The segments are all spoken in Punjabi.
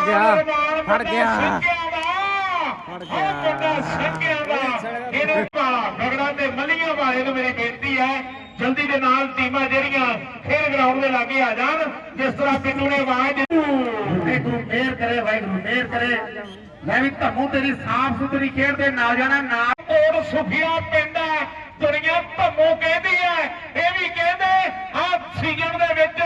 ਗਿਆ, ਫੜ ਗਿਆ। ਫੜ ਗਿਆ। ਵੱਡਾ ਸਿੰਘਿਆਂ ਦਾ ਇਹਨੂੰ ਵਾਲਾ ਗਗੜਾ ਤੇ ਮੱਲੀਆਂ ਵਾਲੇ ਨੂੰ ਮੇਰੀ ਬੇਨਤੀ ਹੈ ਜਲਦੀ ਦੇ ਨਾਲ ਟੀਮਾਂ ਜਿਹੜੀਆਂ ਖੇਡ ਗਰਾਊਂਡ ਦੇ ਲਾਗੇ ਆ ਜਾਣ ਜਿਸ ਤਰ੍ਹਾਂ ਪਿੰਡੂ ਨੇ ਆਵਾਜ਼ ਦਿੱਤੀ। ਵਾਹਿਗੁਰੂ ਮਿਹਰ ਕਰੇ ਵਾਹਿਗੁਰੂ ਮਿਹਰ ਕਰੇ। ਮੈਂ ਵੀ ਧੰਮੂ ਤੇਰੀ ਸਾਫ਼ ਸੁਥਰੀ ਖੇਡ ਦੇ ਨਾਲ ਜਾਣਾ ਨਾਲ ਕੋਟ ਸੁਖੀਆ ਪਿੰਡ ਹੈ ਦੁਨੀਆ ਭੰਮੂ ਕਹਿੰਦੀ ਹੈ। ਇਹ ਵੀ ਕਹਿੰਦੇ ਆ ਸੀਜ਼ਨ ਦੇ ਵਿੱਚ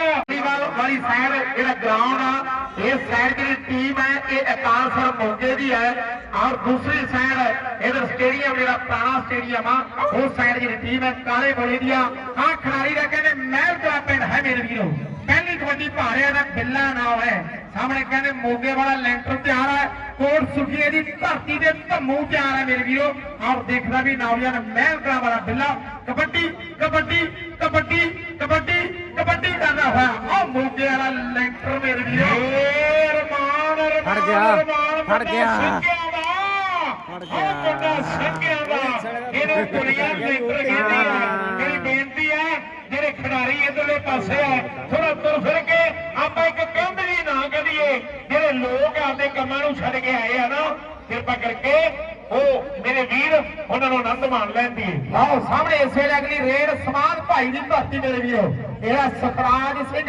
ਵਾਲੀ ਸਾਈਡ ਜਿਹੜਾ ਗਰਾਊਂਡ ਆ। ਇਹ ਸਾਈਡ ਜਿਹੜੀ ਟੀਮ ਹੈ ਇਹ ਅਕਾਲ ਸਰ ਦੀ ਹੈ ਔਰ ਦੂਸਰੀ ਸਾਈਡ ਇਧਰ ਸਟੇਡੀਅਮ ਜਿਹੜਾ ਪੁਰਾਣਾ ਸਟੇਡੀਅਮ ਆ, ਉਹ ਸਾਈਡ ਜਿਹੜੀ ਟੀਮ ਹੈ ਕਾਲੇ ਬੋਲੇ ਦੀ ਆ। ਆ ਖਿਡਾਰੀ ਦਾ ਕਹਿੰਦੇ ਮਹਿਲ ਦਾ ਪਿੰਡ ਹੈ ਮੇਰੇ ਵੀਰੋ। ਪਹਿਲੀ ਕਬੱਡੀ ਭਾਰਿਆ ਦਾ ਬਿੱਲਾ ਨਾਮ ਹੈ। ਸਾਹਮਣੇ ਕਹਿੰਦੇ ਮੋਗੇ ਵਾਲਾ ਲੈਂਟਰ ਤਿਆਰ ਹੈ ਕੋਟ ਸੁਖੀਏ ਦੀ ਧਰਤੀ ਦੇ ਧੰਮੂ ਤਿਆਰ ਹੈ ਮੇਰੇ ਵੀਰੋ। ਔਰ ਦੇਖਦਾ ਵੀ ਨੌਜਵਾਨ ਮਹਿਲ ਕਲਾ ਵਾਲਾ ਬਿੱਲਾ। ਕਬੱਡੀ ਕਬੱਡੀ ਕਬੱਡੀ ਕਬੱਡੀ ਕਬੱਡੀ ਕਰਦਾ ਹੋਇਆ। ਆ ਮੋਗੇ ਵਾਲਾ ਲੈਂਟਰ ਮੇਰੇ ਵੀਰੋ। ਰਮਾਨ ਰਮਾਨ ਫੜ ਗਿਆ, ਫੜ ਗਿਆ। ਫੜ ਗਿਆ। ਵੱਡਾ ਸਿੰਘਿਆਂ ਦਾ ਇਹਨੂੰ ਦੁਨੀਆ ਸੈਂਟਰ ਕਹਿੰਦੀ ਹੈ ਮੇਰੀ ਬੇਨਤੀ ਹੈ ਜਿਹੜੇ ਖਿਡਾਰੀ ਇਧਰਲੇ ਪਾਸੇ ਆ ਥੋੜਾ ਤੁਰ ਫਿਰ ਕੇ ਆਪਾਂ ਇੱਕ ਕੰਧ ਜੀ ਨਾ ਕਰੀਏ ਜਿਹੜੇ ਲੋਕ ਆਪਦੇ ਕੰਮਾਂ ਨੂੰ ਛੱਡ ਕੇ ਆਏ ਆ ਨਾ ਕਿਰਪਾ ਕਰਕੇ ਉਹ ਮੇਰੇ ਵੀਰ, ਉਹਨਾਂ ਨੂੰ ਆਨੰਦ ਮਾਣ ਲੈਂਦੀ ਆਓ ਸਾਹਮਣੇ ਇਸੇ ਅਗਲੀ ਰੇਡ ਸਮਾਨ ਭਾਈ ਦੀ ਧਰਤੀ ਮੇਰੇ ਵੀਰੋ। ਇਹਦਾ ਸਤਰਾਜ ਸਿੰਘ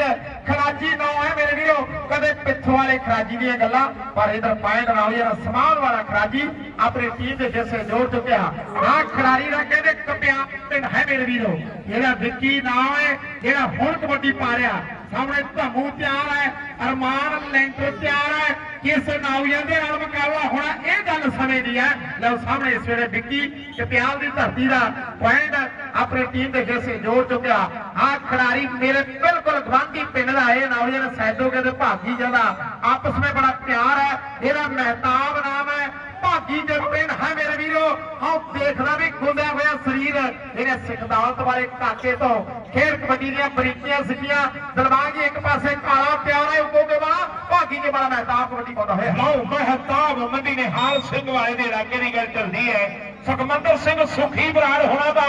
ਖਰਾਜੀ ਨਾਮ ਹੈ ਮੇਰੇ ਵੀਰੋ। ਕਦੇ ਪਿੱਥੋਂ ਵਾਲੇ ਖਰਾਜੀ ਦੀਆਂ ਗੱਲਾਂ, ਪਰ ਇਧਰ ਪਾਇੰਟ ਨਾਲ ਜਿਹੜਾ ਸਮਾਨ ਵਾਲਾ ਖਰਾਜੀ ਆਪਣੀ ਟੀਮ ਦੇ ਜਿਸੇ ਜੋੜ ਚੁੱਕਿਆ। ਆ ਖਿਡਾਰੀ ਦਾ ਕਹਿੰਦੇ ਕਪਿਆ ਪਿੰਡ ਹੈ ਮੇਰੇ ਵੀਰੋ। ਇਹਦਾ ਵਿੱਕੀ ਨਾਮ ਹੈ ਜਿਹੜਾ ਹੁਣ ਕਬੱਡੀ ਪਾ ਰਿਹਾ। ਸਾਹਮਣੇ ਧਮੂ ਤਿਆਰ ਹੈ, ਅਰਮਾਨ ਲੈਂਟਰ ਤਿਆਰ ਹੈ। ਕਿਸ ਨੌਜਵਾਨ ਦੇ ਨਾਲ ਮੁਕਾਬਲਾ ਹੋਣਾ ਇਹ ਗੱਲ ਸਮੇਂ ਦੀ ਹੈ। ਲਓ ਸਾਹਮਣੇ ਇਸ ਵੇਲੇ ਵਿੱਕੀ ਕਪਿਆਲ ਦੀ ਧਰਤੀ ਦਾ ਪੁਆਇੰਟ ਆਪਣੀ ਟੀਮ ਦੇ ਹਿੱਸੇ ਜੋੜ ਚੁੱਕਿਆ। ਆ ਖਿਡਾਰੀ ਮੇਰੇ ਬਿਲਕੁਲ ਗਵਾਂਢੀ ਪਿੰਡ ਦਾ ਇਹ ਨੌਜਵਾਨ ਸੈਦੋਗੇ ਦੇ ਭਾਗੀ ਜ਼ਿਆਦਾ ਆਪਸ ਵਿੱਚ ਬੜਾ ਪਿਆਰ ਹੈ। ਇਹਦਾ ਮਹਿਤਾਬ ਨਾਮ ਹੈ। ਭਾਗੀ ਦੇ ਪਿੰਡ ਹੈ ਮੇਰੇ ਵੀਰੋ। ਆਹ ਦੇਖਦਾ ਵੀ ਖੁੰਦਿਆ ਹੋਇਆ ਸਰੀਰ ਇਹਨੇ ਸਿੱਖ ਵਾਲੇ ਕਾਕੇ ਤੋਂ ਖੇਡ ਕਬੱਡੀ ਦੀਆਂ ਬਰੀਕੀਆਂ ਸਿੱਖੀਆਂ। ਦਲਬਾਗ ਜੀ ਇੱਕ ਪਾਸੇ ਕਾਲਾ ਪਿਆਰਾ ਉਗੋਗੇ ਵਾਲਾ ਭਾਗੀ ਦੇ ਮਹਿਤਾਬ ਕਬੱਡੀ ਪਾਉਂਦਾ ਹੋਇਆ? ਲਓ ਮਹਤਾਬ ਮੰਡੀ ਨੇ ਹਾਲ ਸਿੰਘ ਵਾਲੇ ਦੇ ਇਲਾਕੇ ਦੀ ਗੱਲ ਚੱਲਦੀ ਹੈ। ਸੁਖਮੰਦਰ ਸਿੰਘ ਸੁਖੀ ਬਰਾੜ ਹੋਣਾ ਦਾ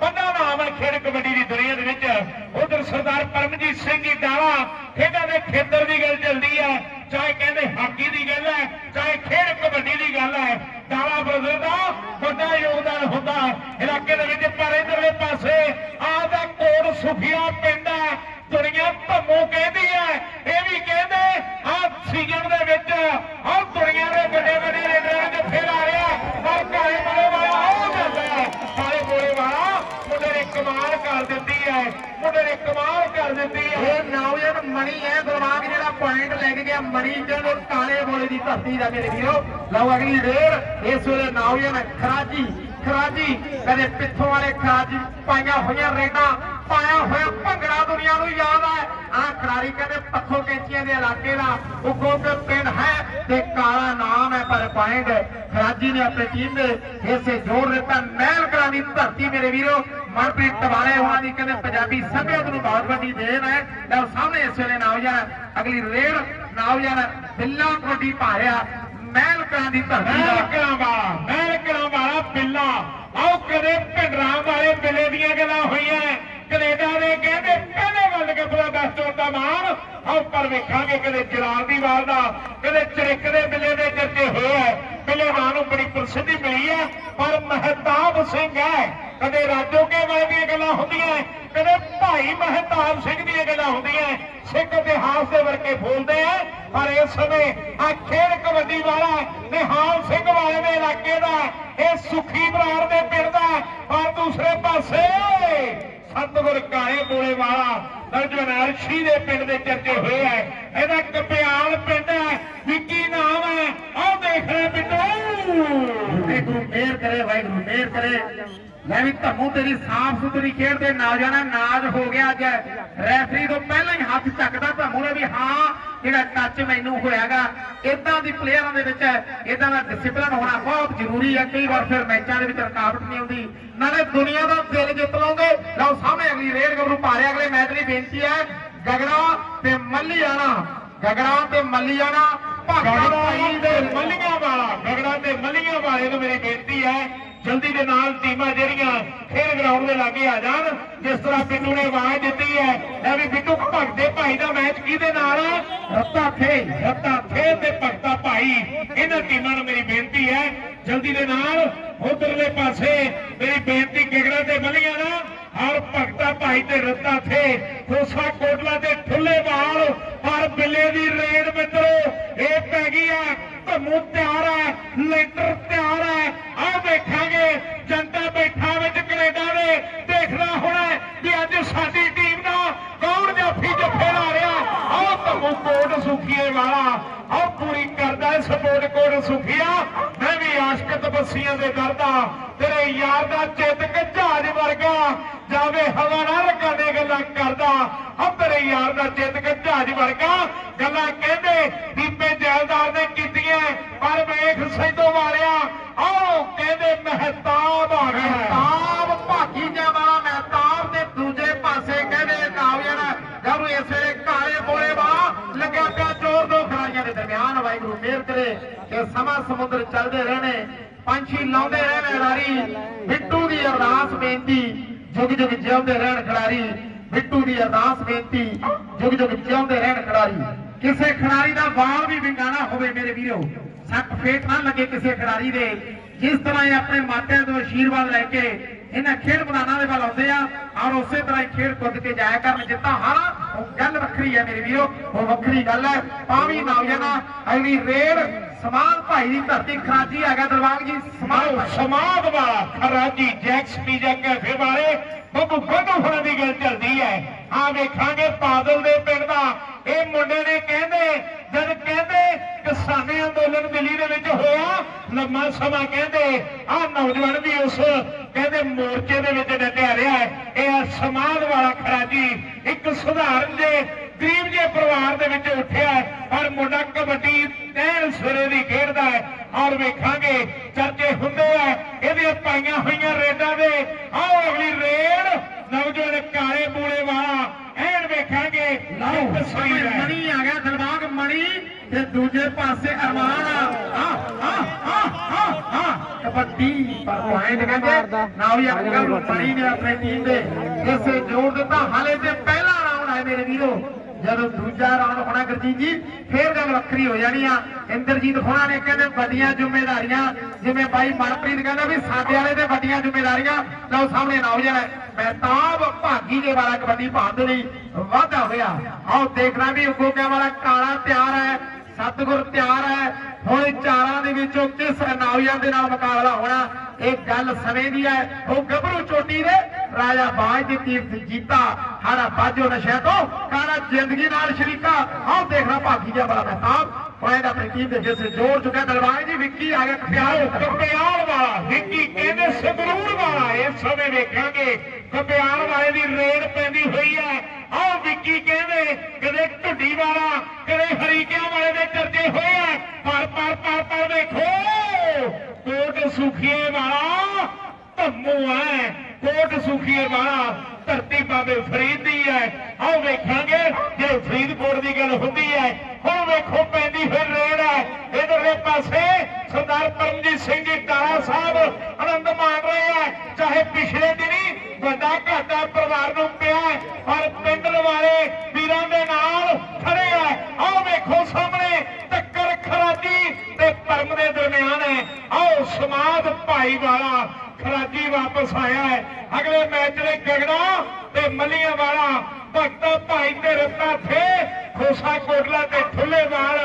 ਵੱਡਾ ਨਾਮ ਖੇਡ ਕਬੱਡੀ ਦੀ ਦੁਨੀਆ ਦੇ ਵਿੱਚ। ਉਧਰ ਸਰਦਾਰ ਪਰਮਜੀਤ ਸਿੰਘ ਜੀ ਡਾਲਾ ਖੇਡਾਂ ਦੇ ਖੇਤਰ ਦੀ ਗੱਲ ਚੱਲਦੀ ਹੈ। ਚਾਹੇ ਕਹਿੰਦੇ ਹਾਕੀ ਦੀ ਗੱਲ ਹੈ, ਚਾਹੇ ਖੇਡ ਕਬੱਡੀ ਦੀ ਗੱਲ ਹੈ। ਡਾਲਾ ਬਰਦਰ ਦਾ ਵੱਡਾ ਯੋਗਦਾਨ ਹੁੰਦਾ ਇਲਾਕੇ ਦੇ ਵਿੱਚ ਪਰ ਇਧਰਲੇ ਪਾਸੇ ਆਹ ਦਾ ਕੋਟ ਸੁਖੀਆ ਪਿੰਡ ਹੈ ਦੁਨੀਆ ਭੰਮੂ ਕਹਿੰਦੀ ਹੈ ਇਹ ਵੀ ਕਹਿੰਦੇ ਆ ਸੀਜ਼ਨ ਦੇ ਵਿੱਚ ਆ ਦੁਨੀਆ ਦੇ ਵੱਡੇ ਵੱਡੇ ਰੇਡਰਾਂ ਦੇ ਫੇਰ ਆ ਰਿਹਾ ਪਰ ਕਾਲੇ ਵਾਲੇ ਵਾਲਾ ਹੋ ਜਾਂਦਾ ਹੈ ਕਾਲੇ ਕੋਲੇ ਵਾਲਾ ਮੁੰਡੇ ਨੇ ਕਮਾਲ ਕਰ ਦਿੱਤੀ ਹੈ ਮੁੰਡੇ ਨੇ ਕਮਾਲ ਕਰ ਦਿੱਤੀ ਹੈ ਇਹ ਨੌਜਵਾਨ ਮਣੀ ਹੈ ਦਲਬਾਗ ਜਿਹੜਾ ਪੁਆਇੰਟ ਲੈ ਕੇ ਗਿਆ ਮਣੀ ਜਿਹੜੇ ਕਾਲੇ ਬੋਲੇ ਦੀ ਧਰਤੀ ਦਾ ਮੇਰੇ ਵੀਰੋ, ਲਓ ਅਗਲੀ ਰੇਡ ਇਸ ਵੇਲੇ ਨੌਜਵਾਨ ਖਰਾਜੀ ਖਰਾਜੀ ਕਦੇ ਪਿੱਥੋਂ ਵਾਲੇ ਖਰਾਜੀ ਪਾਈਆਂ ਹੋਈਆਂ ਰੇਡਾਂ, ਪਾਇਆ ਹੋਇਆ ਭੰਗੜਾ ਦੁਨੀਆ ਨੂੰ ਯਾਦ ਹੈ ਆ ਖਿਡਾਰੀ ਕਹਿੰਦੇ ਪੱਖੋ ਕੈਂਚੀਆਂ ਦੇ ਇਲਾਕੇ ਦਾ ਉਗੋ ਕੇ ਪਿੰਡ ਹੈ ਤੇ ਕਾਲਾ ਨਾਮ ਹੈ, ਪਰ ਪੁਆਇੰਟ ਖਰਾਜੀ ਨੇ ਆਪਣੀ ਟੀਮ ਦੇ ਹਿੱਸੇ ਜੋੜ ਦਿੱਤਾ। ਮਹਿਲ ਕਲਾਂ ਧਰਤੀ ਮੇਰੇ ਵੀਰੋ, ਮਨਪ੍ਰੀਤ ਟਵਾਲੇ ਉਹਨਾਂ ਦੀ ਕਹਿੰਦੇ ਪੰਜਾਬੀ ਸੱਭਿਅਤ ਨੂੰ ਬਹੁਤ ਵੱਡੀ ਦੇਣ ਹੈ। ਲਓ ਸਾਹਮਣੇ ਇਸ ਵੇਲੇ ਨਾ ਹੋ ਨੌਜਵਾਨ ਅਗਲੀ ਰੇਡ ਨੌਜਵਾਨ ਬਿੱਲਾ ਕਬੱਡੀ ਭਾਰਿਆ, ਮਹਿਲ ਦੀ ਧਰਤੀ ਦਾ। ਮਹਿਲਕਲਾਂ ਵਾਲਾ ਮਹਿਲਕਲਾਂ ਵਾਲਾ ਬਿੱਲਾ। ਆਓ ਕਦੇ ਭਿੰਡਰਾਂ ਵਾਲੇ ਬਿੱਲੇ ਦੀਆਂ ਗੱਲਾਂ ਹੋਈਆਂ ਕੈਨੇਡਾ ਦੇ ਕਹਿੰਦੇ ਪਹਿਲੇ ਵਰਲਡ ਕੱਪ ਦਾ ਬੈਸਟ ਆਫ ਮਾਨ ਆਓ ਪਰ ਵੇਖਾਂਗੇ ਕਦੇ ਜਲਾਲ ਦੀ ਵਾਰ ਦਾ ਕਦੇ ਚਰਿੱਕ ਦੇ ਬਿੱਲੇ ਦੇ ਚਰਚੇ ਹੋਏ ਹੈ ਬਿੱਲੇ ਨਾਂ ਨੂੰ ਬੜੀ ਪ੍ਰਸਿੱਧੀ ਮਿਲੀ ਹੈ ਪਰ ਮਹਿਤਾਬ ਸਿੰਘ ਹੈ ਕਦੇ ਰਾਜੋਕੇ ਵਾਲੇ ਦੀਆਂ ਗੱਲਾਂ ਹੁੰਦੀਆਂ ਕਦੇ ਭਾਈ ਮਹਿਤਾਬ ਸਿੰਘ ਦੀਆਂ ਗੱਲਾਂ ਹੁੰਦੀਆਂ ਸਿੱਖ ਇਤਿਹਾਸ ਦੇ ਵਰਕੇ ਬੋਲਦੇ ਆ ਪਰ ਇਸ ਸਮੇਂ ਆ ਖੇਡ ਕਬੱਡੀ ਵਾਲਾ ਨਿਹਾਲ ਸਿੰਘ ਵਾਲੇ ਦੇ ਇਲਾਕੇ ਦਾ ਇਹ ਸੁਖੀ ਬਰਾੜ ਦੇ ਪਿੰਡ ਦਾ ਔਰ ਦੂਸਰੇ ਪਾਸੇ ਸਤਗੁਰ ਕਾਲੇ ਬੋਲੇ ਵਾਲਾ ਨੌਜਵਾਨ ਅਰਸ਼ੀ ਦੇ ਪਿੰਡ ਦੇ ਚਰਚੇ ਹੋਏ ਆ ਇਹਦਾ ਕਪਿਆਲ ਪਿੰਡ ਹੈ ਵੀ ਕੀ ਨਾਮ ਹੈ, ਆਹ ਦੇਖ ਰਹੇ ਪਿੰਡੋ। ਵਾਹਿਗੁਰੂ ਮਿਹਰ ਕਰੇ, ਵਾਹਿਗੁਰੂ ਮਿਹਰ ਕਰੇ। ਮੈਂ ਵੀ ਧੰਮੂ ਤੇਰੀ ਸਾਫ਼ ਸੁਥਰੀ ਖੇਡ ਦੇ ਨਾਲ ਜਾਣਾ ਨਾਜ ਹੋ ਗਿਆ ਅੱਜ। ਰੈਫਰੀ ਤੋਂ ਪਹਿਲਾਂ ਹੀ ਹੱਥ ਚੱਕਦਾ ਧੰਮੂ ਨੇ ਵੀ ਹਾਂ ਜਿਹੜਾ ਟੱਚ ਮੈਨੂੰ ਹੋਇਆਗਾ। ਇਦਾਂ ਦੀ ਪਲੇਅਰਾਂ ਦੇ ਵਿੱਚ ਇਦਾਂ ਦਾ ਡਿਸਪਲਿਨ ਹੋਣਾ ਬਹੁਤ ਜ਼ਰੂਰੀ ਹੈ ਕਈ ਵਾਰ ਫਿਰ ਮੈਚਾਂ ਦੇ ਵਿੱਚ ਰੁਕਾਵਟ ਨਹੀਂ ਆਉਂਦੀ। ਨਾਲੇ ਦੁਨੀਆ ਦਾ ਦਿਲ ਜਿੱਤ ਲਓਗੇ। ਲਓ ਸਾਹਮਣੇ ਅਗਲੀ ਰੇਡ ਗੱਭਰੂ ਪਾ ਰਿਹਾ ਅਗਲੇ ਮੈਚ ਦੀ ਬੇਨਤੀ ਹੈ ਗਗੜਾ ਤੇ ਮੱਲੀਆਣਾ ਗਗੜਾ ਤੇ ਮੱਲੀਆਣਾ ਭਾਗਾ ਭਾਈ ਦੇ ਮੱਲੀਆਂ ਵਾਲਾ ਗਗੜਾ ਤੇ ਮੱਲੀਆਂ ਵਾਲੇ ਨੂੰ ਮੇਰੀ ਬੇਨਤੀ ਹੈ ਜਲਦੀ ਦੇ ਨਾਲ ਟੀਮਾਂ ਜਿਹੜੀਆਂ ਖੇਡ ਗਰਾਊਂਡ ਦੇ ਲਾਗੇ ਆ ਜਾਣ, ਜਿਸ ਤਰ੍ਹਾਂ ਪਿੰਡੂ ਨੇ ਆਵਾਜ਼ ਦਿੱਤੀ ਹੈ, ਇਹ ਵੀ ਬਿੱਟੂ ਭਗਤ ਭਾਈ ਦਾ ਮੈਚ ਕਿਹਦੇ ਨਾਲ ਰੱਤਾ ਥੇ ਰੱਤਾ ਥੇ ਤੇ ਭਗਤਾ ਭਾਈ। ਇਹਨਾਂ ਟੀਮਾਂ ਨੂੰ ਮੇਰੀ ਬੇਨਤੀ ਹੈ, ਜਲਦੀ ਦੇ ਨਾਲ ਉਧਰਲੇ ਪਾਸੇ ਮੇਰੀ ਬੇਨਤੀ ਕਿਗੜਾ ਤੇ ਮਲੀਆਂ ਨਾ, ਹਰ ਭਗਤਾ ਭਾਈ ਤੇ ਰੱਤਾ ਥੇ ਖੋਸਾ ਕੋਟਲਾ ਤੇ ਠੁੱਲੇ ਵਾਲ ਔਰ ਬਿੱਲੇ ਦੀ ਰੇਡ ਮਿੱਤਰੋ, ਇਹ ਪੈ ਗਈ ਆ। ਤੁਹਾਨੂੰ ਤਿਆਰ ਹੈ, ਲੈਂਟਰ ਤਿਆਰ ਹੈ ਦੇਖਾਂਗੇ ਜਨਤਾ ਬੈਠਾ ਵਿੱਚ ਕੈਨੇਡਾ ਦੇ ਦੇਖਣਾ ਹੋਣਾ ਵੀ ਅੱਜ ਸਾਡੀ ਟੀਮ ਦਾ ਕੌਣ ਜਾਫੀ ਜੱਫੇ ਲਾ ਰਿਹਾ। ਆਹ ਧਮੂ ਕੋਟ ਸੁਖੀਏ ਵਾਲਾ, ਆਹ ਪੂਰੀ ਕਰਦਾ ਸਪੋਰਟ ਕੋਟ ਸੁਖੀਆ। ਮੈਂ ਵੀ ਆਸ਼ਕ ਤਪੱਸੀਆਂ ਦੇ ਕਰਦਾ ਤੇਰੇ ਯਾਰ ਦਾ ਚੇਤਕ ਜਹਾਜ਼ ਵਰਗਾ, ਜਾਵੇ ਹਵਾ ਨਾਲ ਰਕਾਨੇ ਗੱਲਾਂ ਕਰਦਾ। ਆ ਤੇਰੇ ਯਾਰ ਦਾ ਚੇਤਕ ਜਹਾਜ਼ ਵਰਗਾ, ਗੱਲਾਂ ਕਹਿੰਦੇ, ਦੀਪੇ ਜੈਲਦਾਰ ਨੇ ਕੀਤੀਆਂ, ਪਰ ਵੇਖ ਸੈਦੋ ਮਾਰਿਆ ਆਓ ਕਹਿੰਦੇ ਮਹਿਤਾਬ ਆ ਗਿਆ। ਮਹਿਤਾਬ, ਭਾਗੀ ਵਾਲਾ ਮਹਿਤਾਬ ਤੇ ਦੂਜੇ ਪਾਸੇ ਕਹਿੰਦੇ ਨਾਵੀਆਂ ਜਦ ਇਸ ਵੇਲੇ ਕਾਲੇ ਬੋਲੇ ਵਾਲਾ ਲੱਗਿਆ ਪਿਆ ਜ਼ੋਰ ਦੋ ਖਿਡਾਰੀਆਂ ਦੇ ਦਰਮਿਆਨ। ਵਾਹਿਗੁਰੂ ਮਿਹਰ ਕਰੇ ਕਿ ਸਮਾਂ ਸਮੁੰਦਰ ਚੱਲਦੇ ਰਹਿਣੇ, ਪੰਛੀ ਲਾਉਂਦੇ ਰਹਿਣ ਖਿਡਾਰੀ। ਬਿੱਟੂ ਦੀ ਅਰਦਾਸ ਬੇਨਤੀ, ਜੁਗ ਜੁਗ ਜਿਉਂਦੇ ਰਹਿਣ ਖਿਡਾਰੀ। ਬਿੱਟੂ ਦੀ ਅਰਦਾਸ ਬੇਨਤੀ, ਜੁਗ ਜੁਗ ਜਿਉਂਦੇ ਰਹਿਣ ਖਿਡਾਰੀ। ਕਿਸੇ ਖਿਡਾਰੀ ਦਾ ਵਾਲ ਵੀ ਵਿੰਗਾਣਾ ਹੋਵੇ ਮੇਰੇ ਵੀਰੋ, ਸੱਟ ਫੇਟ ਨਾ ਲੱਗੇ ਕਿਸੇ ਖਿਡਾਰੀ ਦੇ। ਜਿਸ ਤਰ੍ਹਾਂ ਇਹ ਆਪਣੇ ਮਾਪਿਆਂ ਤੋਂ ਆਸ਼ੀਰਵਾਦ ਲੈ ਕੇ ਇਹਨਾਂ ਖੇਡ ਮੈਦਾਨਾਂ ਦੇ ਵੱਲ ਆਉਂਦੇ ਆ। ਔਰ ਉਸੇ ਤਰ੍ਹਾਂ ਹੀ ਖੇਡ ਕੁੱਦ ਕੇ ਜਾਇਆ ਕਰਨ ਜਿੱਤਾਂ ਹਾਰਾਂ। ਉਹ ਗੱਲ ਵੱਖਰੀ ਹੈ ਮੇਰੇ ਵੀਰੋ ਉਹ ਵੱਖਰੀ ਗੱਲ ਹੈ। ਪਾਵੀ ਨੌਜਵਾਨਾ ਅਗਲੀ ਰੇਡ ਸਮਾਨ ਭਾਈ ਦੀ ਧਰਤੀ ਖਰਾਜੀ ਗਿਆ ਦਰਬਾਰ ਜੀ ਭਾਈ। ਸਮਾਦ ਵਾਲਾ ਖਰਾਜੀ ਜੈਕਸ ਪੀਜ਼ਾ ਕੈਫੇ ਵਾਲੇ। ਬੱਬੂ ਗੱਡੂ ਹੋਣਾ ਦੀ ਗੱਲ ਚੱਲਦੀ ਹੈ। ਆ ਵੇਖਾਂਗੇ ਪਾਦਲ ਦੇ ਪਿੰਡ ਦਾ। ਇਹ ਮੁੰਡੇ ਨੇ ਕਹਿੰਦੇ ਜਦ ਕਹਿੰਦੇ ਕਿਸਾਨੀ ਅੰਦੋਲਨ ਦਿੱਲੀ ਦੇ ਵਿੱਚ ਹੋਇਆ ਲੰਮਾ ਸਮਾਂ ਕਹਿੰਦੇ ਆ ਨੌਜਵਾਨ ਵੀ ਉਸ ਕਹਿੰਦੇ ਮੋਰਚੇ ਦੇ ਵਿੱਚ ਡਟਿਆ ਰਿਹਾ ਹੈ ਇਹ ਆ ਸਮਾਦ ਵਾਲਾ ਖਰਾਜੀ ਇੱਕ ਸੁਧਾਰਨ ਜੇ ਗਰੀਬ ਜੇ ਪਰਿਵਾਰ ਦੇ ਵਿੱਚ ਉੱਠਿਆ ਪਰ ਮੁੰਡਾ ਕਬੱਡੀ ਐਨ ਸਿਰੇ ਦੀ ਖੇਡਦਾ ਹੈ। ਔਰ ਵੇਖਾਂਗੇ ਚਰਚੇ ਹੁੰਦੇ ਆ ਇਹਦੀਆਂ ਪਾਈਆਂ ਹੋਈਆਂ ਰੇਡਾਂ ਦੇ। ਆਓ ਅਗਲੀ ਰੇਡ ਨਵਜੋਨ ਕਾਲੇ ਬੂਲੇ ਵਾਲਾ। ਐਨ ਵੇਖਾਂਗੇ ਲਓ ਮਣੀ ਆ ਗਿਆ ਦਿਲਬਾਗ ਮਣੀ ਤੇ ਦੂਜੇ ਪਾਸੇ ਅਰਮਾਨ ਆ। ਕਬੱਡੀ ਪਰ ਪੁਆਇੰਟ ਕਹਿੰਦੇ। ਨਾ ਵੀ ਅੰਕਲ ਮਣੀ ਨੇ ਆਪਣੀ ਟੀਮ ਦੇ। ਇਸੇ ਜੋੜ ਦਿੱਤਾ ਹਾਲੇ ਤੇ ਪਹਿਲਾ ਰਾਉਂਡ ਹੈ ਮੇਰੇ ਵੀਰੋ। ਜਦੋਂ ਦੂਜਾ ਰਾਉਂਡ ਹੋਣਾ ਗੁਰਜੀਤ ਜੀ ਫੇਰ ਗੱਲ ਵੱਖਰੀ ਹੋ ਜਾਣੀ ਆ। ਇੰਦਰਜੀਤ ਹੋਣਾ ਨੇ ਕਹਿੰਦੇ ਵੱਡੀਆਂ ਜ਼ਿੰਮੇਵਾਰੀਆਂ। ਜਿਵੇਂ ਬਾਈ ਮਨਪ੍ਰੀਤ ਕਹਿੰਦਾ ਵੀ ਸਾਡੇ ਵਾਲੇ ਤੇ ਵੱਡੀਆਂ ਜ਼ਿੰਮੇਵਾਰੀਆਂ। ਲਓ ਸਾਹਮਣੇ ਨਾ ਹੋ ਜਾਣਾ ਮਹਿਤਾਬ ਭਾਗੀ ਦੇ ਵਾਲਾ ਕਬੱਡੀ ਭਾਗ ਦੇ ਲਈ ਵਾਧਾ ਹੋਇਆ। ਆਓ ਦੇਖਣਾ ਵੀ ਗੋਗਿਆਂ ਵਾਲਾ ਕਾਲਾ ਤਿਆਰ ਹੈ। ਸਤਗੁਰ ਤਿਆਰ ਹੈ। ਹੁਣ ਚਾਰਾਂ ਦੇ ਵਿੱਚੋਂ ਕਿਸ ਨਾਵੀਆਂ ਦੇ ਨਾਲ ਮੁਕਾਬਲਾ ਹੋਣਾ, ਇਹ ਗੱਲ ਸਮੇਂ ਦੀ ਹੈ। ਉਹ ਗੱਭਰੂ ਚੋਟੀ ਦੇ ਰਾਜਾ ਬਾਜ ਦੀ ਤੀਰਥ ਜੀਤਾ, ਹਾੜਾ ਬਾਜੋ ਨਸ਼ੇ ਤੋਂ ਕਾਲਾ ਜ਼ਿੰਦਗੀ ਨਾਲ ਸ਼ਰੀਕਾ। ਆਓ ਦੇਖਣਾ ਭਾਗੀ ਦਾ ਬੜਾ ਮਹਿਤਾਬ। ਪੁਆਇੰਟ ਆਪਣੀ ਦੇ ਜਿਸੇ ਜੋੜ ਚੁੱਕਿਆ ਦਲਵਾਜ ਜੀ, ਵਿੱਕੀ ਆ ਗਿਆ ਆਓ ਕਪਿਆਲ ਵਾਲਾ, ਵਿੱਕੀ ਕਹਿੰਦੇ ਸੰਗਰੂਰ ਵਾਲਾ। ਇਸ ਸਮੇਂ ਵੇਖਾਂਗੇ, ਕਪਿਆਲ ਵਾਲੇ ਦੀ ਰੇਡ ਪੈਂਦੀ ਹੋਈ ਹੈ। ਆਓ ਵਿੱਕੀ ਕਹਿੰਦੇ ਕਦੇ ਢੁੱਡੀ ਵਾਲਾ ਕਦੇ ਹਰੀਕਿਆਂ ਵਾਲੇ ਦੇ ਚਰਚੇ ਹੋਏ ਆ। ਪਰ ਪਰ ਪਰ ਪਰ ਵੇਖੋ, ਕੋਟ ਸੁਖੀਏ ਵਾਲਾ ਧੰਮੂ ਹੈ। ਕੋਟ ਸੁਖੀਏ ਵਾਲਾ ਧਰਤੀ ਬਾਬੇ ਫਰੀਦ ਦੀ ਹੈ। ਆਓ ਵੇਖਾਂਗੇ ਜੇ ਫਰੀਦਕੋਟ ਦੀ ਗੱਲ ਹੁੰਦੀ ਹੈ। ਹੁਣ ਵੇਖੋ ਪੈਂਦੀ ਫਿਰ ਰੇੜ ਹੈ। ਇਧਰਲੇ ਪਾਸੇ ਸਰਦਾਰ ਪਰਮਜੀਤ ਸਿੰਘ ਜੀ, ਟਾਲਾ ਸਾਹਿਬ, ਆਨੰਦ ਮਾਣ ਰਹੇ ਹੈ ਚਾਹੇ ਪਿਛਲੇ ਦਿਨੀ ਵੱਡਾ ਘਾਟਾ ਪਰਿਵਾਰ ਨੂੰ ਪਿਆ ਹੈ, ਪਰ ਪਿੰਡ ਵਾਲੇ ਵੀਰਾਂ ਦੇ ਨਾਲ ਖੜੇ ਹੈ। ਆਓ ਵੇਖੋ ਸਾਹਮਣੇ ਟੱਕਰ ਖਰਾਜੀ ਤੇ ਪਰਮ ਦੇ ਦਰਮਿਆਨ ਹੈ। ਆਓ ਸਮਾਦ ਭਾਈ ਵਾਲਾ ਖਰਾਜੀ ਵਾਪਸ ਆਇਆ ਹੈ। ਅਗਲੇ ਮੈਚ ਦੇ ਗਗੜਾ ਤੇ ਮੱਲੀਆਂ ਵਾਲਾ ਭਗਤਾ ਭਾਈ ਤੇ ਰਤਾ ਥੇ ਖੋਸਾ ਕੋਟਲਾ ਤੇ ਠੁੱਲੇ ਵਾਲ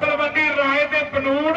ਤਲਵੰਡੀ ਰਾਏ ਤੇ ਬਨੂੜ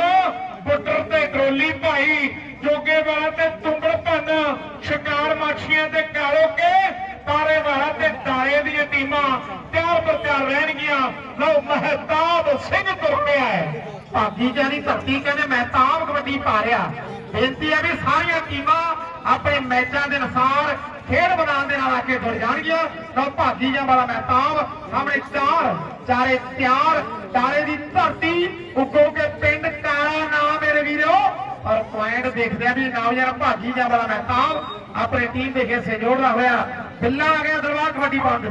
ਬੁੱਟਰ ਤੇ ਡਰੋਲੀ ਭਾਈ ਜੋਗੇ ਵਾਲਾ ਤੇ ਤੁੰਬੜ ਭੰਨ ਸ਼ਿਕਾਰ ਮਾਛੀਆਂ ਤੇ ਕਾਲੋ ਕੇ, ਤਾਰੇ ਵਾਲਾ ਤੇ ਦਾਰੇ ਦੀਆਂ ਟੀਮਾਂ ਤਿਆਰ ਬਰ ਰਹਿਣਗੀਆਂ। ਲਓ, ਮਹਿਤਾਬ ਸਿੰਘ ਤੁਰ ਪਿਆ ਹੈ। ਭਾਗੀ ਜਾਨੀ ਧਰਤੀ ਕਹਿੰਦੇ ਮਹਿਤਾਬ ਕਬੱਡੀ ਪਾ ਰਿਹਾ। ਬੇਨਤੀ ਹੈ ਵੀ ਸਾਰੀਆਂ ਟੀਮਾਂ ਆਪਣੇ ਮੈਚਾਂ ਦੇ ਅਨੁਸਾਰ ਖੇਡ ਮੈਦਾਨ ਦੇ ਨਾਲ ਆ ਕੇ ਜੁੜ ਜਾਣਗੀਆਂ। ਤਾਂ ਭਾਗੀ ਵਾਲਾ ਮਹਿਤਾਬ ਸਾਹਮਣੇ ਚਾਰ, ਚਾਰੇ ਤਿਆਰ। ਤਾਰੇ ਦੀ ਧਰਤੀ ਉੱਗੋ ਕੇ ਪਿੰਡ ਕਾਲਾ ਨਾਮ ਮੇਰੇ ਵੀਰੋ। ਔਰ ਪੁਆਇੰਟ ਦੇਖਦੇ ਆ ਵੀ ਨੌਜਵਾਨ ਭਾਗੀ ਜਾਂ ਮਹਿਤਾਬ ਆਪਣੀ ਟੀਮ ਦੇ ਹਿੱਸੇ ਜੋੜਦਾ ਹੋਇਆ। ਬਿੱਲਾ ਆ ਗਿਆ ਦਰਬਾਰ ਕਬੱਡੀ ਪਾਉਣ ਦੇ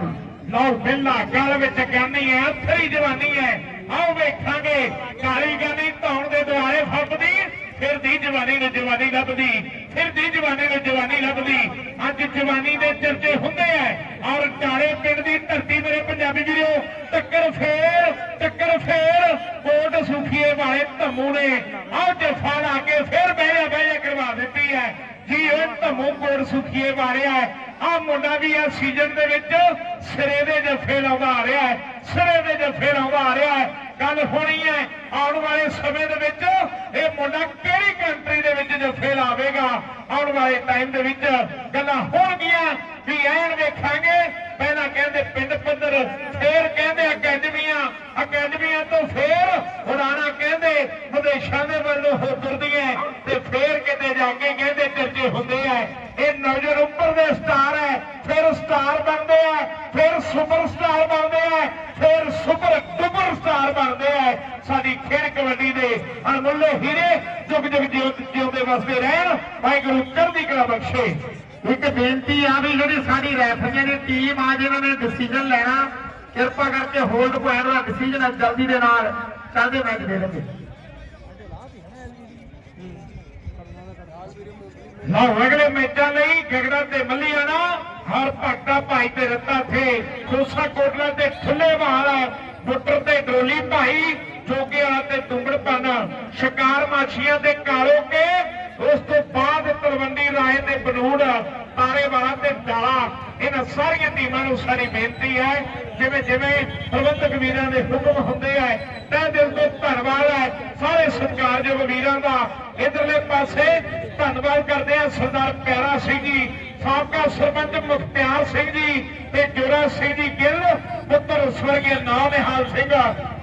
ਲਓ, ਬਿੱਲਾ ਗੱਲ ਵਿੱਚ ਗਿਆਨੀ ਹੈ ਅਥਰੀ ਜਵਾਨੀ ਹੈ। ਆਓ ਵੇਖਾਂਗੇ ਕਾਲੀ ਗਾਨੀ ਧੌਣ ਦੇ ਦੁਆਰੇ ਫੱਬਦੀ, ਫਿਰ ਦੀ ਜਵਾਨੀ ਨੂੰ ਜਵਾਨੀ ਲੱਭਦੀ, ਫਿਰ ਦੀ ਜਵਾਨੀ ਨੂੰ ਜਵਾਨੀ ਲੱਭਦੀ। ਅੱਜ ਜਵਾਨੀ ਦੇ ਚਰਚੇ ਹੁੰਦੇ ਐ ਔਰ ਕਾਲੇ ਪਿੰਡ ਦੀ ਧਰਤੀ ਮੇਰੇ ਪੰਜਾਬੀ ਵੀਰੋ, ਟੱਕਰ ਫੇਰ ਟੱਕਰ ਫੇਰ ਕੋਟ ਸੁਖੀਏ ਵਾਲੇ ਧੰਮੂ ਨੇ। ਆਹ ਜਫਾ ਲਾ ਕੇ ਫਿਰ ਬਹਿਆ ਬਹਿਆ ਕਰਵਾ ਦਿੱਤੀ ਹੈ। ਜੀ ਉਹ ਧੰਮੂ ਕੋਟ ਸੁਖੀਏ ਵਾਲਿਆ ਹੈ। ਆਹ ਮੁੰਡਾ ਵੀ ਆ ਸੀਜ਼ਨ ਦੇ ਵਿੱਚ ਸਿਰੇ ਦੇ ਜੱਫੇ ਲਾਉਂਦਾ ਆ ਰਿਹਾ ਹੈ। ਸਿਰੇ ਦੇ ਜੱਫੇ ਲਾਉਂਦਾ ਆ ਰਿਹਾ ਹੈ। ਗੱਲ ਹੋਣੀ ਹੈ, ਆਉਣ ਵਾਲੇ ਸਮੇਂ ਦੇ ਵਿੱਚ ਇਹ ਮੁੰਡਾ ਕਿਹੜੀ ਕੰਟਰੀ ਦੇ ਵਿੱਚ ਜੱਫੇ ਲਾਵੇਗਾ? ਆਉਣ ਵਾਲੇ ਟਾਈਮ ਦੇ ਵਿੱਚ ਗੱਲਾਂ ਹੋਣਗੀਆਂ। ਵੀ ਐਨ ਵੇਖਾਂਗੇ ਪਹਿਲਾਂ ਕਹਿੰਦੇ ਪਿੰਡ ਪੱਧਰ ਫੇਰ ਕਹਿੰਦੇ ਅਕੈਡਮੀਆਂ। ਅਕੈਡਮੀਆਂ ਤੋਂ ਫੇਰ ਹੁਰਾਣਾ ਕਹਿੰਦੇ ਵਿਦੇਸ਼ਾਂ ਦੇ ਵੱਲੋਂ ਹੋ ਤੁਰਦੀਆਂ ਤੇ ਫੇਰ ਕਿਤੇ ਜਾ ਕੇ ਕਹਿੰਦੇ ਚਰਚੇ ਹੁੰਦੇ ਆ ਇਹ ਨਜ਼ਰ ਉੱਪਰ ਦੇ ਸਟਾਰ ਹੈ ਫਿਰ ਸਟਾਰ ਬਣਦੇ ਆ ਫਿਰ ਸੁਪਰ ਸਟਾਰ ਬਣਦੇ ਆ ਫਿਰ ਸੁਪਰ ਡੁਪਰ ਸਟਾਰ ਬਣਦੇ ਆ ਸਾਡੀ ਖੇਡ ਕਬੱਡੀ ਦੇ ਅਣਮੁੱਲੇ ਹੀਰੇ ਜੁਗ ਜੁਗ ਜਿਉਂਦੇ ਵਸਦੇ ਰਹਿਣ, ਵਾਹਿਗੁਰੂ ਚੜ੍ਹਦੀ ਕਲਾ ਬਖਸ਼ੇ। ਇੱਕ ਬੇਨਤੀ ਆ ਵੀ ਜਿਹੜੀ ਸਾਡੀ ਰੈਫਰੀਆਂ ਦੀ ਟੀਮ ਆ, ਜਿਹਨਾਂ ਨੇ ਡਿਸੀਜਨ ਲੈਣਾ, ਕਿਰਪਾ ਕਰਕੇ ਹੋਲਡ ਪੁਆਇੰਟ ਦਾ ਡਿਸੀਜਨ ਜਲਦੀ ਦੇ ਨਾਲ। ਚੱਲਦੇ ਮੈਚ ਦੇ ਦੇਣਗੇ ਲਓ, ਅਗਲੇ ਮੈਚਾਂ ਲਈ ਗਗੜਾ ਤੇ ਮੱਲੀਆਣਾ, ਹਰ ਭਗਤਾ ਭਾਈ ਤੇ ਰੱਤਾ ਥੇ ਕੋਸਾ ਕੋਟਲਾ ਤੇ ਠੁੱਲੇ ਵਾਲਾ ਬੁੱਟਰ ਤੇ ਡੋਲੀ ਭਾਈ ਜੋਗੇ ਵਾਲਾ ਤੇ ਤੁੰਗੜ ਪਾਣਾ ਸ਼ਿਕਾਰ ਮਾਛੀਆਂ ਤੇ ਕਾਲੋ ਕੇ ਉਸ ਤੋਂ ਬਾਅਦ ਤਲਵੰਡੀ ਰਾਏ ਤੇ ਬਨੂੜ, ਤਾਰੇ ਤੇ ਡਾਲਾ, ਇਹਨਾਂ ਸਾਰੀਆਂ ਟੀਮਾਂ ਨੂੰ ਸਾਡੀ ਬੇਨਤੀ ਹੈ। ਜਿਵੇਂ ਜਿਵੇਂ ਪ੍ਰਬੰਧਕ ਵੀਰਾਂ ਦੇ ਹੁਕਮ ਹੁੰਦੇ ਆ, ਤਹਿ ਦਿਲ ਤੋਂ ਧੰਨਵਾਦ ਹੈ। ਸਾਰੇ ਸਤਿਕਾਰਯੋਗ ਵੀਰਾਂ ਦਾ ਇਧਰਲੇ ਪਾਸੇ ਧੰਨਵਾਦ ਕਰਦੇ ਆ ਸਰਦਾਰ ਪਿਆਰਾ ਸਿੰਘ ਜੀ, ਸਾਬਕਾ ਸਰਪੰਚ ਮੁਖਤਿਆਰ ਸਿੰਘ ਜੀ ਤੇ ਜੋਰਾ ਸਿੰਘ ਜੀ ਗਿੱਲ, ਪੁੱਤਰ ਸਵਰਗੀ ਨਾਮਿਹਾਲ ਸਿੰਘ।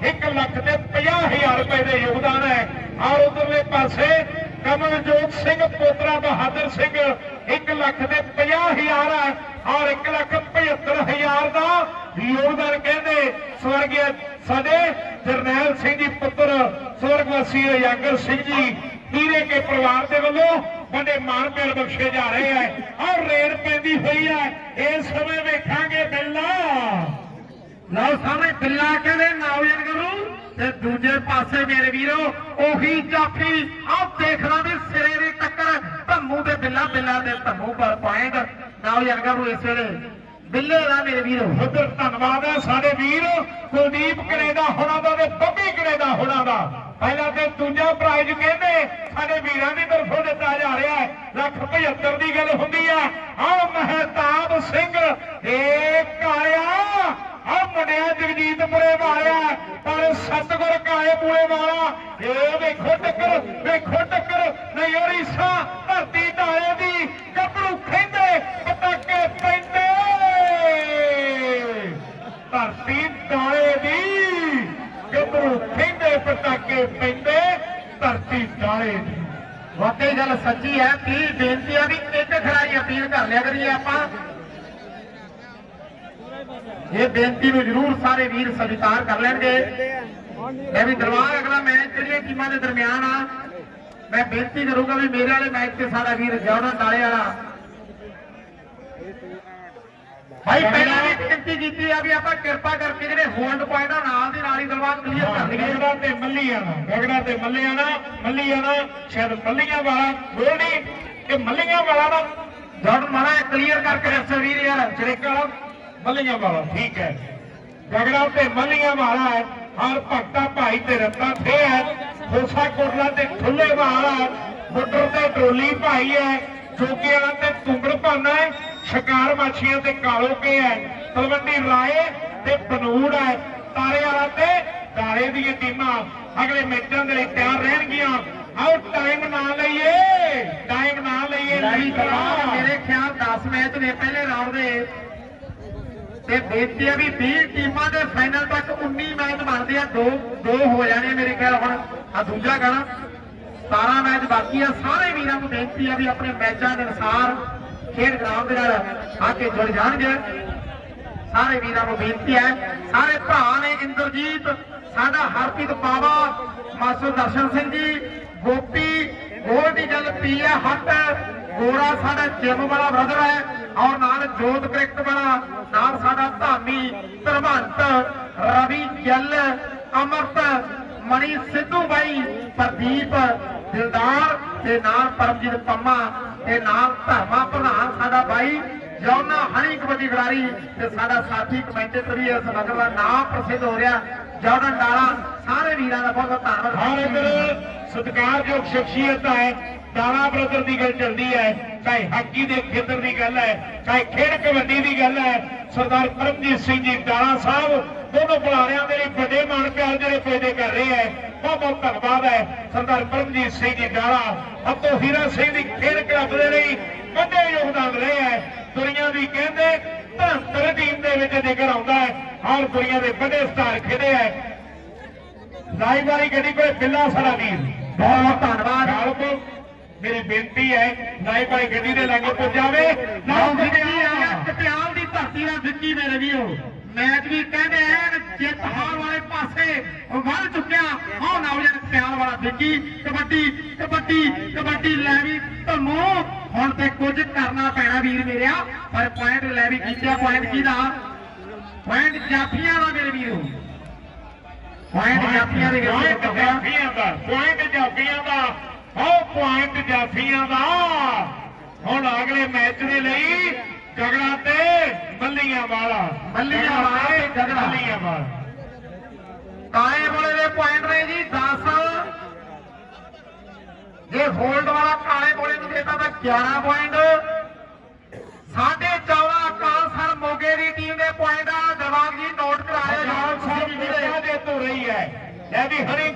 1 ਲੱਖ ਤੇ 50000 ਰੁਪਏ ਦੇ ਯੋਗਦਾਨ ਹੈ। ਔਰ ਉਧਰਲੇ ਪਾਸੇ ਕਮਲਜੋਤ ਸਿੰਘ, ਪੋਤਰਾ ਬਹਾਦਰ ਸਿੰਘ 1 ਲੱਖ ਦੇ 50000 ਹੈ ਔਰ 1 ਲੱਖ 75000 ਦਾ ਯੋਗਦਾਨ ਕਹਿੰਦੇ ਸਵਰਗੀ ਸਾਡੇ ਜਰਨੈਲ ਸਿੰਘ ਜੀ ਪੁੱਤਰ, ਸਵਰਗਵਾਸੀ ਯਾਗਰ ਸਿੰਘ ਜੀ ਹੀਰੇ ਕੇ ਪਰਿਵਾਰ ਦੇ ਵੱਲੋਂ ਵੱਡੇ ਮਾਣ ਪਿਆਰ ਬਖਸ਼ੇ ਜਾ ਰਹੇ ਹੈ ਔਰ ਰੇਡ ਪੈਂਦੀ ਹੋਈ ਹੈ। ਇਸ ਸਮੇਂ ਵੇਖਾਂਗੇ ਬਿੱਲਾ। ਲਓ ਸਾਹਮਣੇ ਬਿੱਲਾ ਕਹਿੰਦੇ ਨੌਜਵਾਨ ਗੁਰੂ, ਤੇ ਦੂਜੇ ਪਾਸੇ ਮੇਰੇ ਵੀਰੋ ਉਹੀ ਜਾਫੀ ਆਹ ਦੇਖਣਾ ਵੀ ਸਿਰੇ ਦੀ ਟੱਕਰ ਧੰਮੂ ਤੇ ਬਿੱਲਾ ਬਿੱਲਾ ਦੇ ਧੰਮੂ ਪਰ ਪੁਆਇੰਟ ਨਾਉਜਨ ਗੁਰੂ ਇਸ ਵੇਲੇ ਬਿੱਲੇ ਦਾ ਮੇਰੇ ਵੀਰੋ ਉਧਰ ਧੰਨਵਾਦ ਹੈ ਸਾਡੇ ਵੀਰ। ਕੁਲਦੀਪ ਕਨੇਡਾ ਹੋਣਾ ਦਾ ਤੇ ਬੱਬੀ ਕਨੇਡਾ ਹੋਣਾ ਦਾ। ਪਹਿਲਾਂ ਤੇ ਦੂਜਾ ਪ੍ਰਾਈਜ਼ ਕਹਿੰਦੇ, ਸਾਡੇ ਵੀਰਾਂ ਦੀ ਤਰਫੋਂ ਦਿੱਤਾ ਜਾ ਰਿਹਾ ਹੈ। ਲੱਖ 75 ਦੀ ਗੱਲ ਹੁੰਦੀ ਹੈ। ਆਹ ਮਹਿਤਾਬ ਸਿੰਘ ਏ ਕਾਇਆ ਆਹ ਮੁੰਡਿਆ ਜਗਜੀਤ ਮੁਰੇ ਵਾਲਿਆ, ਪਰ ਸਤਗੁਰ ਕਾਲੇ ਮੂਲੇ ਵਾਲਾ। ਇਹ ਵੇਖੋ ਟੱਕਰ ਵੇਖੋ ਟੱਕਰ ਨਯੋਰੀ ਸਾ ਧਰਤੀ ਢਾਲੇ ਦੀ ਗੱਭਰੂ ਖੈਂਦੇ ਪਟਾਕੇ ਪੈਂਦੇ। ਧਰਤੀ ਢਾਲੇ ਦੀ ਗੱਭਰੂ ਖੈਂਦੇ ਪਟਾਕੇ ਪੈਂਦੇ, ਧਰਤੀ ਢਾਲੇ ਦੀ। ਵਾਕਈ ਗੱਲ ਸੱਚੀ ਹੈ ਕੀ ਬੇਨਤੀਆਂ ਦੀ ਇੱਕ ਖਿਡਾਰੀ ਅਪੀਲ ਕਰ ਲਿਆ ਕਰੀਏ ਆਪਾਂ। ਇਹ ਬੇਨਤੀ ਨੂੰ ਜ਼ਰੂਰ ਸਾਰੇ ਵੀਰ ਸਵੀਕਾਰ ਕਰ ਲੈਣਗੇ। ਮੈਂ ਵੀ ਦਰਬਾਰ ਅਗਲਾ ਮੈਚ ਜਿਹੜੀਆਂ ਟੀਮਾਂ ਦੇ ਦਰਮਿਆਨ ਆ ਮੈਂ ਬੇਨਤੀ ਕਰੂੰਗਾ ਵੀ ਮੇਰੇ ਵਾਲੇ ਮੈਚ ਤੇ ਸਾਡਾ ਵੀਰ ਜੌਰਨ ਨਾਲੇ ਵਾਲਾ। ਭਾਈ ਪਹਿਲਾਂ ਵੀ ਬੇਨਤੀ ਕੀਤੀ ਆ ਵੀ ਆਪਾਂ ਕਿਰਪਾ ਕਰਕੇ ਜਿਹੜੇ ਹੋਲਡ ਪੁਆਇੰਟ ਆ ਨਾਲ ਦੀ ਨਾਲ ਹੀ ਦਰਬਾਰ ਕਲੀਅਰ ਕਰ ਲਈਏ। ਗਗੜਾ ਤੇ ਮੱਲੀਆਣਾ ਗਗੜਾ ਤੇ ਮੱਲੀਆਣਾ ਮੱਲੀਆਣਾ ਸ਼ਾਇਦ ਮੱਲੀਆਂ ਵਾਲਾ ਗੋਲਡੀ ਕਿ ਮੱਲੀਆਂ ਵਾਲਾ ਨਾ। ਜੌਰਨ ਮਾਰਾ ਕਲੀਅਰ ਕਰਕੇ ਦੱਸੋ ਵੀਰ ਯਾਰ ਚੜੇਕਾ ਮੱਲੀਆਂ ਵਾਲਾ ਠੀਕ ਹੈ। ਗਗੜਾ ਤੇ ਮੱਲੀਆਂ ਵਾਲਾ ਹੈ ਹਰ ਭਗਤਾ ਭਾਈ ਤੇ ਰੱਤਾ ਥੇ ਹੈ। ਹੋਸਾ ਕੋਟਲਾ ਤੇ ਠੁੱਲੇ ਵਾਲਾ ਬੁੱਟਰ ਤੇ ਟੋਲੀ ਭਾਈ ਹੈ ਜੋਗੇ ਵਾਲਾ ਤੇ ਤੁੰਗੜ ਭਾਨਾ ਹੈ ਸ਼ਿਕਾਰ ਮਾਛੀਆਂ ਤੇ ਕਾਲੋ ਕੇ ਹੈ ਤਲਵੰਡੀ ਰਾਏ ਤੇ ਬਨੂੜ ਹੈ ਤਾਰੇ ਵਾਲਾ ਤੇ ਦਾਰੇ ਦੀਆਂ ਟੀਮਾਂ। ਅਗਲੇ ਮੈਚਾਂ ਦੇ ਲਈ ਤਿਆਰ ਰਹਿਣਗੀਆਂ। ਆਓ ਟਾਈਮ ਨਾ ਲਈਏ ਟਾਈਮ ਨਾ ਲਈਏ। ਨਹੀਂ ਦਰਬਾਰ ਮੇਰੇ ਖਿਆਲ 10 ਮੈਚ ਨੇ ਪਹਿਲੇ ਰਾਉਂਡ ਦੇ। ਤੇ ਬੇਨਤੀ ਹੈ ਵੀ 20 ਟੀਮਾਂ ਦੇ ਫਾਈਨਲ ਤੱਕ 19 ਮੈਚ ਬਣਦੇ ਆ। ਦੋ ਦੋ ਹੋ ਜਾਣੇ ਮੇਰੇ ਖਿਆਲ ਹੁਣ। ਆ ਦੂਜਾ ਗਾਣਾ। 17 ਮੈਚ ਬਾਕੀ ਆ। ਸਾਰੇ ਵੀਰਾਂ ਨੂੰ ਬੇਨਤੀ ਆ ਵੀ ਆਪਣੇ ਮੈਚਾਂ ਦੇ ਅਨੁਸਾਰ ਖੇਡ ਗਰਾਊਂਡ ਦੇ ਨਾਲ ਆ ਕੇ ਜੁੜ ਜਾਣਗੇ। ਸਾਰੇ ਵੀਰਾਂ ਨੂੰ ਬੇਨਤੀ ਹੈ। ਸਾਰੇ ਭਰਾ ਨੇ ਇੰਦਰਜੀਤ, ਸਾਡਾ ਹਰਪ੍ਰੀਤ ਪਾਵਾ, ਮਾਸਟਰ ਦਰਸ਼ਨ ਸਿੰਘ ਜੀ, ਗੋਪੀ ਗੋਲਡੀ ਜਲ ਪੀਆ ਹੱਟ ਗੋਰਾ ਸਾਡਾ ਜਿਮ ਵਾਲਾ ਬ੍ਰਦਰ ਹੈ ਔਰ ਨਾਲ ਜੋਤ ਕ੍ਰਿਕਟ ਵਾਲਾ, ਨਾਲ ਸਾਡਾ ਧਾਮੀ ਧਰਮੰਤ, ਰਵੀ ਜੱਲ, ਅਮਰਤ, ਮਣੀ ਸਿੱਧੂ ਬਾਈ, ਪ੍ਰਦੀਪ, ਦਿਲਦਾਰ ਤੇ ਨਾਲ ਪਰਮਜੀਤ ਪੰਮਾ ਤੇ ਨਾਲ ਧਰਮਾ ਪ੍ਰਧਾਨ ਸਾਡਾ ਬਾਈ ਜੌਨਾ ਹਣੀ ਕਬੱਡੀ ਖਿਡਾਰੀ ਤੇ ਸਾਡਾ ਸਾਥੀ ਕਮੈਂਟੇਟਰ ਵੀ ਇਸ ਨਗਰ ਦਾ ਨਾਮ ਪ੍ਰਸਿੱਧ ਹੋ ਰਿਹਾ ਜੌਰਨ ਡਾਲਾ। ਸਾਰੇ ਵੀਰਾਂ ਦਾ ਬਹੁਤ ਬਹੁਤ ਧੰਨਵਾਦ। ਹਰ ਇੱਧਰ ਸਤਿਕਾਰਯੋਗ ਸ਼ਖਸੀਅਤ ਹੈ। ਦਾਣਾ ਬ੍ਰਦਰ ਦੀ ਗੱਲ ਚੱਲਦੀ ਹੈ ਚਾਹੇ ਹਾਕੀ ਦੇ ਖੇਤਰ ਦੀ ਗੱਲ ਹੈ ਚਾਹੇ ਖੇਡ ਕਬੱਡੀ ਦੀ ਗੱਲ ਹੈ ਸਰਦਾਰ ਪਰਮਜੀਤ ਸਿੰਘ ਜੀ ਦਾਣਾ ਸਾਹਿਬ ਦੋਨੋਂ ਬੁਲਾਰਿਆਂ ਦੇ ਲਈ ਵੱਡੇ ਮਾਣ ਪਿਆਰ ਜਿਹੜੇ ਪੈਦੇ ਕਰ ਰਹੇ ਹੈ ਬਹੁਤ ਬਹੁਤ ਧੰਨਵਾਦ ਹੈ ਸਰਦਾਰ ਪਰਮਜੀਤ ਸਿੰਘ ਜੀ ਦਾਣਾ ਅਤੋ ਹੀਰਾ ਸਿੰਘ ਦੀ ਖੇਡ ਕਲੱਬ ਦੇ ਲਈ ਵੱਡੇ ਯੋਗਦਾਨ ਰਹੇ ਹੈ ਦੁਨੀਆ ਦੀ ਕਹਿੰਦੇ ਧੰਤਰ ਟੀਮ ਦੇ ਵਿੱਚ ਜ਼ਿਕਰ ਆਉਂਦਾ ਹੈ ਹਰ ਦੁਨੀਆ ਦੇ ਵੱਡੇ ਸਟਾਰ ਖੇਡੇ ਹੈ। ਲਾਈ ਵਾਲੀ ਗੱਡੀ ਕੋਲੇ ਬਿੱਲਾ ਸਾਰਾ ਵੀਰ। ਬਹੁਤ ਬਹੁਤ ਧੰਨਵਾਦ ਮੇਰੀ ਬੇਨਤੀ ਹੈ ਲਾਈ ਵਾਲੀ ਗੱਡੀ ਦੇ ਲਾਗੇ ਪੁੱਜ ਜਾਵੇ। ਨਾ ਵਿੱਕੀ ਆ। ਗਿਆ ਪਟਿਆਲ ਦੀ ਧਰਤੀ ਦਾ ਵਿੱਕੀ ਮੇਰੇ ਵੀਰੋ। ਮੈਚ ਵੀ ਕਹਿੰਦੇ ਐਨ ਜਿੱਤ ਹਾਰ ਵਾਲੇ ਪਾਸੇ ਵੱਲ ਚੁੱਕਿਆ ਆਹ ਨੌਜਵਾਨ ਪਟਿਆਲ ਵਾਲਾ ਵਿੱਕੀ ਕਬੱਡੀ ਕਬੱਡੀ ਕਬੱਡੀ ਲੈ ਵੀ ਤੁਹਾਨੂੰ ਹੁਣ ਤੇ ਕੁਝ ਕਰਨਾ ਪੈਣਾ ਵੀਰ ਮੇਰਿਆ ਪਰ ਪੁਆਇੰਟ ਲੈ ਵੀ ਕੀਤਾ ਪੁਆਇੰਟ ਕਿਹਦਾ? ਪੁਆਇੰਟ ਜਾਫੀਆਂ ਦਾ ਮੇਰੇ ਵੀਰੋ। ਪੁਆਇੰਟ ਜਾਫੀਆਂ ਦੇ ਵਿੱਚ ਪੁਆਇੰਟ ਪੁਆਇੰਟ ਜਾਫੀਆਂ ਦਾ। ਹੁਣ ਅਗਲੇ ਮੈਚ ਦੇ ਲਈ ਝਗੜਾ ਤੇ ਮੱਲੀਆਂ ਵਾਲਾ। ਮੱਲੀਆਂ ਵਾਲਾ ਤੇ ਝਗੜਾ। ਮੱਲੀਆਂ ਵਾਲਾ। ਕਾਲੇ ਬੋਲੇ ਦੇ ਪੁਆਇੰਟ ਨੇ ਜੀ 10 ਜੇ ਹੋਲਡ ਵਾਲਾ ਕਾਲੇ ਬੋਲੇ ਨੂੰ ਦੇਤਾ ਤਾਂ 11 ਪੁਆਇੰਟ ਸਾਢੇ 14 ਕਾਲਸਰ ਮੋਗੇ ਦੀ ਟੀਮ ਦੇ ਪੁਆਇੰਟ ਆ। ਦਿਮਾਗ ਜੀ ਨੋਟ ਕਰਾਇਆ ਪੰਜਾਬ ਸਾਹਿਬ ਜੀ ਦੇ ਤੋਂ ਰਹੀ ਹੈ। ਲੈ ਵੀ ਹਰੀ